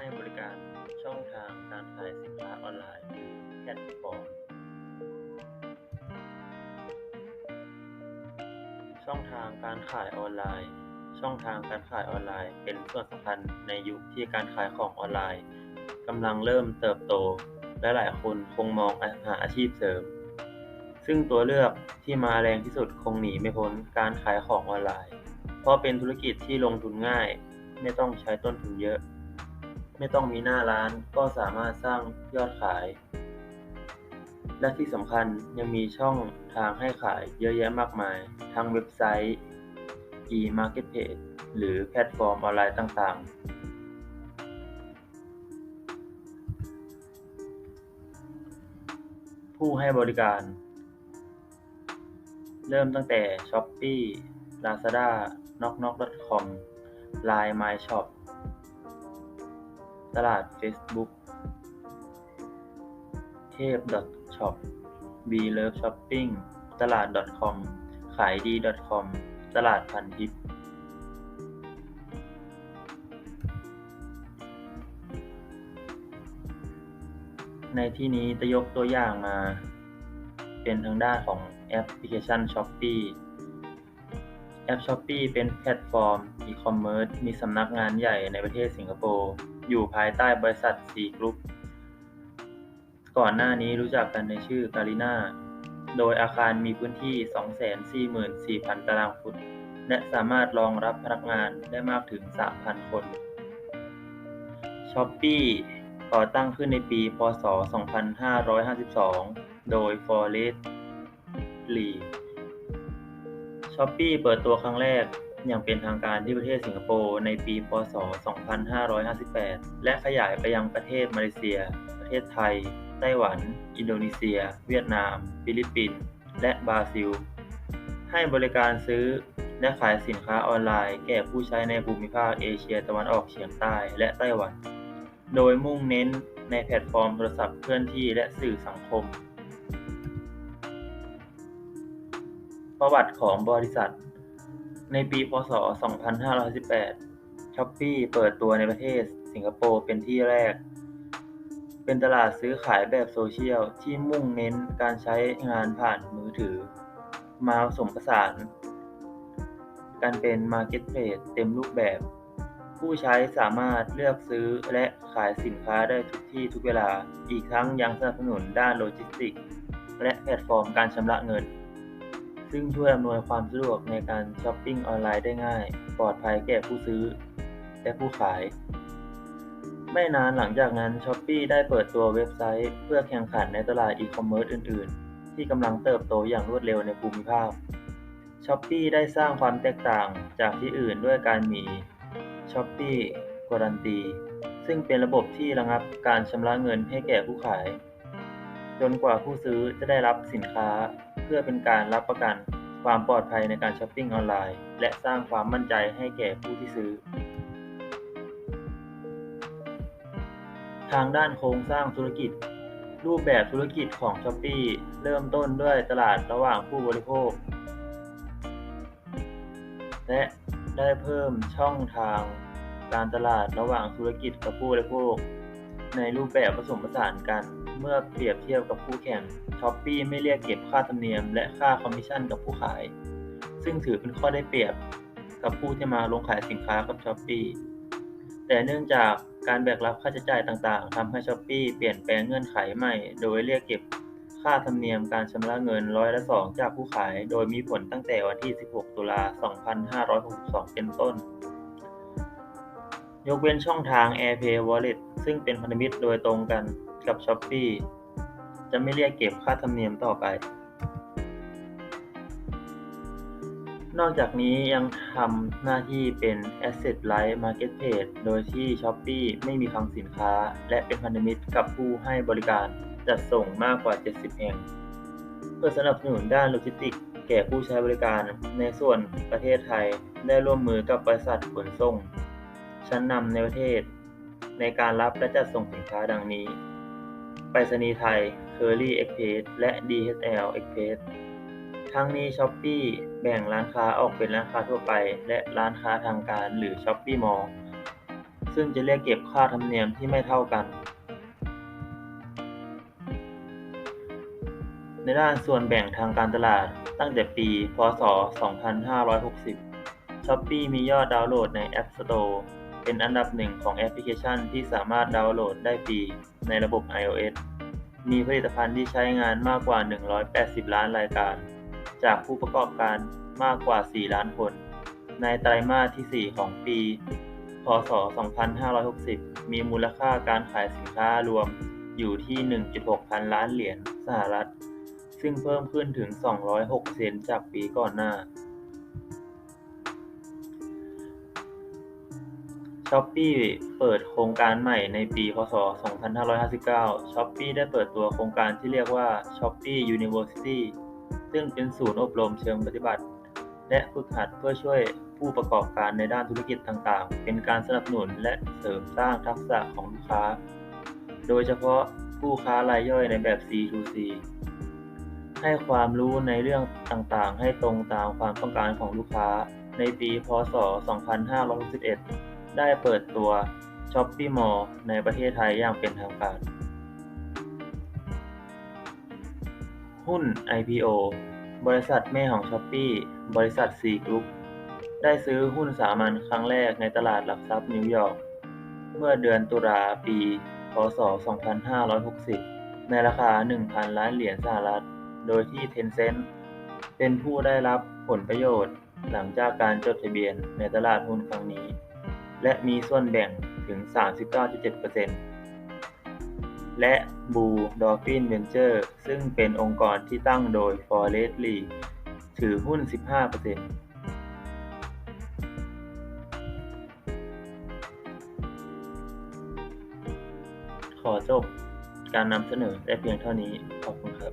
ให้บริการช่องทางการขายสินค้าออนไลน์หรือแพลตฟอร์ม ช่องทางการขายออนไลน์ ช่องทางการขายออนไลน์ เป็นส่วนสำคัญในยุคที่การขายของออนไลน์กำลังเริ่มเติบโต และหลายคนคงมองหาอาชีพเสริม ซึ่งตัวเลือกที่มาแรงที่สุดคงหนีไม่พ้นการขายของออนไลน์ เพราะเป็นธุรกิจที่ลงทุนง่าย ไม่ต้องใช้ต้นทุนเยอะ ไม่ต้องมีหน้าร้านก็สามารถสร้างยอดขาย และที่สำคัญยังมีช่องทางให้ขายเยอะแยะมากมาย ทั้งเว็บไซต์ e-marketplace หรือแพลตฟอร์มออนไลน์ต่างๆ ผู้ให้บริการ เริ่มตั้งแต่ Shopee Lazada knocknock.com Line My Shop ตลาด Facebook เทพ .shop b love shopping ตลาด .com ขายดี .com ตลาดพันทิปในที่นี้จะยกตัวอย่างมา เป็นทางด้านของแอปพลิเคชัน Shopee แอป Shopee เป็นแพลตฟอร์มอีคอมเมิร์ซมีสำนักงานใหญ่ในประเทศสิงคโปร์ อยู่ภายใต้บริษัท C Group ก่อนหน้านี้รู้จักกันในชื่อ Garena โดยอาคารมีพื้นที่ 244,000 ตารางฟุต และสามารถรองรับพนักงานได้มากถึง 3,000 คน Shopee ก่อตั้งขึ้นในปี พ.ศ.2552 โดย Forest Li Shopee เปิดตัวครั้งแรก อย่างเป็นทางการที่ประเทศสิงคโปร์ในปี พ.ศ.2558 และขยายไปยังประเทศมาเลเซีย ประเทศไทย ไต้หวัน อินโดนีเซีย เวียดนาม ฟิลิปปินส์ และบราซิล ให้บริการซื้อและขายสินค้าออนไลน์แก่ผู้ใช้ในภูมิภาคเอเชียตะวันออกเฉียงใต้และไต้หวัน โดยมุ่งเน้นในแพลตฟอร์มโทรศัพท์เคลื่อนที่และสื่อสังคม ประวัติของบริษัท ในปีพ.ศ.2518 Shopee เปิดตัวในประเทศสิงคโปร์เป็นที่แรก เป็นตลาดซื้อขายแบบโซเชียล ที่มุ่งเน้นการใช้งานผ่านมือถือ มาผสมผสานกันเป็น Marketplace เต็มรูปแบบ ผู้ใช้สามารถเลือกซื้อและขายสินค้าได้ทุกที่ทุกเวลา อีกทั้งยังสนับสนุนด้านโลจิสติกส์และแพลตฟอร์มการชำระเงิน ซึ่งช่วยอำนวยความสะดวกในการช้อปปิ้งออนไลน์ได้ง่าย ปลอดภัยแก่ผู้ซื้อ และผู้ขาย ไม่นานหลังจากนั้น Shopee ได้เปิดตัวเว็บไซต์ เพื่อแข่งขันในตลาดอีคอมเมิร์ซอื่น ๆ ที่กำลังเติบโตอย่างรวดเร็วในภูมิภาค Shopee ได้สร้างความแตกต่างจากที่อื่นด้วยการมี Shopee Guarantee ซึ่งเป็นระบบที่ระงับการชำระเงินให้แก่ผู้ขาย จนกว่าผู้ซื้อจะได้รับสินค้า เพื่อเป็นการรับประกันความปลอดภัยในการช้อปปิ้งออนไลน์ และสร้างความมั่นใจให้แก่ผู้ที่ซื้อ ทางด้านโครงสร้างธุรกิจ รูปแบบธุรกิจของ Shopee เริ่มต้นด้วยตลาดระหว่างผู้บริโภค และได้เพิ่มช่องทางการตลาดระหว่างธุรกิจกับผู้บริโภค ในรูปแบบผสมผสานกัน เมื่อเปรียบเทียบกับคู่แข่ง Shopee ไม่เรียกเก็บค่าธรรมเนียม และค่าคอมมิชชั่นกับผู้ขาย ซึ่งถือเป็นข้อได้เปรียบกับผู้ที่มาลงขายสินค้ากับ Shopee แต่เนื่องจากการแบกรับค่าใช้จ่ายต่างๆทำให้ Shopee เปลี่ยนแปลงเงื่อนไขใหม่ โดยเรียกเก็บค่าธรรมเนียมการชำระเงินร้อยละ 2 จากผู้ขาย โดยมีผลตั้งแต่วันที่ 16 ตุลา 2562 เป็นต้น ยกเว้นช่องทาง AirPay Wallet ซึ่งเป็นพันธมิตรโดยตรงกัน กับ Shopee จะไม่เรียกเก็บค่าธรรมเนียมต่อไป นอกจากนี้ยังทำหน้าที่เป็น Asset Light Marketplace โดยที่ Shopee ไม่มีคลังสินค้า และเป็นพันธมิตรกับผู้ให้บริการจัดส่งมากกว่า 70 แห่ง เพื่อสนับสนุนด้านโลจิสติกส์แก่ผู้ใช้บริการในส่วนประเทศไทยได้ร่วมมือกับบริษัทขนส่ง ชั้นนำในประเทศ ในการรับและจัดส่งสินค้าดังนี้ ไปรษณีย์ไทย Curly Express และ DHL Express ทั้งนี้ Shopee แบ่งร้านค้าออกเป็นร้านค้าทั่วไป และร้านค้าทางการหรือ Shopee Mall ซซึ่งจะเรียกเก็บค่าธรรมเนียมที่ไม่เท่ากัน ในด้านส่วนแบ่งทางการตลาดตั้งแต่ปี พ.ศ.2560 Shopee มียอดดาวน์โหลดใน App Store เป็นอันดับหนึ่งของแอปพลิเคชันที่สามารถดาวน์โหลดได้ฟรีในระบบ iOS มีผลิตภัณฑ์ที่ใช้งานมากกว่า 180 ล้านรายการ จากผู้ประกอบการมากกว่า 4 ล้านคน ในไตรมาสที่ 4 ของปี พ.ศ.2560 มีมูลค่าการขายสินค้ารวมอยู่ที่ 1.6 พันล้านเหรียญสหรัฐ ซึ่งเพิ่มขึ้นถึง 206%จากปีก่อนหน้า Shopee เปิดโครงการใหม่ในปี พ.ศ.2559 Shopee ได้เปิดตัวโครงการที่เรียกว่า Shopee University ซึ่งเป็นศูนย์อบรมเชิงปฏิบัติ และฝึกหัดเพื่อช่วยผู้ประกอบการในด้านธุรกิจต่างๆ เป็นการสนับสนุนและเสริมสร้างทักษะของลูกค้า โดยเฉพาะผู้ค้ารายย่อยในแบบ C2C ให้ความรู้ในเรื่องต่างๆ ให้ตรงตามความต้องการของลูกค้า ในปี พ.ศ.2561 ได้เปิดตัว Shopee Mall ในประเทศไทยอย่างเป็นทางการ หุ้น IPO บริษัทแม่ของ Shopee บริษัท C Group ได้ซื้อหุ้นสามัญครั้งแรกในตลาดหลักทรัพย์นิวยอร์กเมื่อเดือนตุลาปี พ.ศ.2560 ในราคา 1,000 ล้านเหรียญสหรัฐ โดยที่ Tencent เป็นผู้ได้รับผลประโยชน์หลังจากการจดทะเบียนในตลาดหุ้นครั้งนี้ และมีส่วนแบ่งถึง 39.7%และ Blue Dolphin Venture ซึ่งเป็นองค์กรที่ตั้งโดย Forest Li ถือหุ้น 15%ขอจบการนำเสนอแต่เพียงเท่านี้ ขอบคุณครับ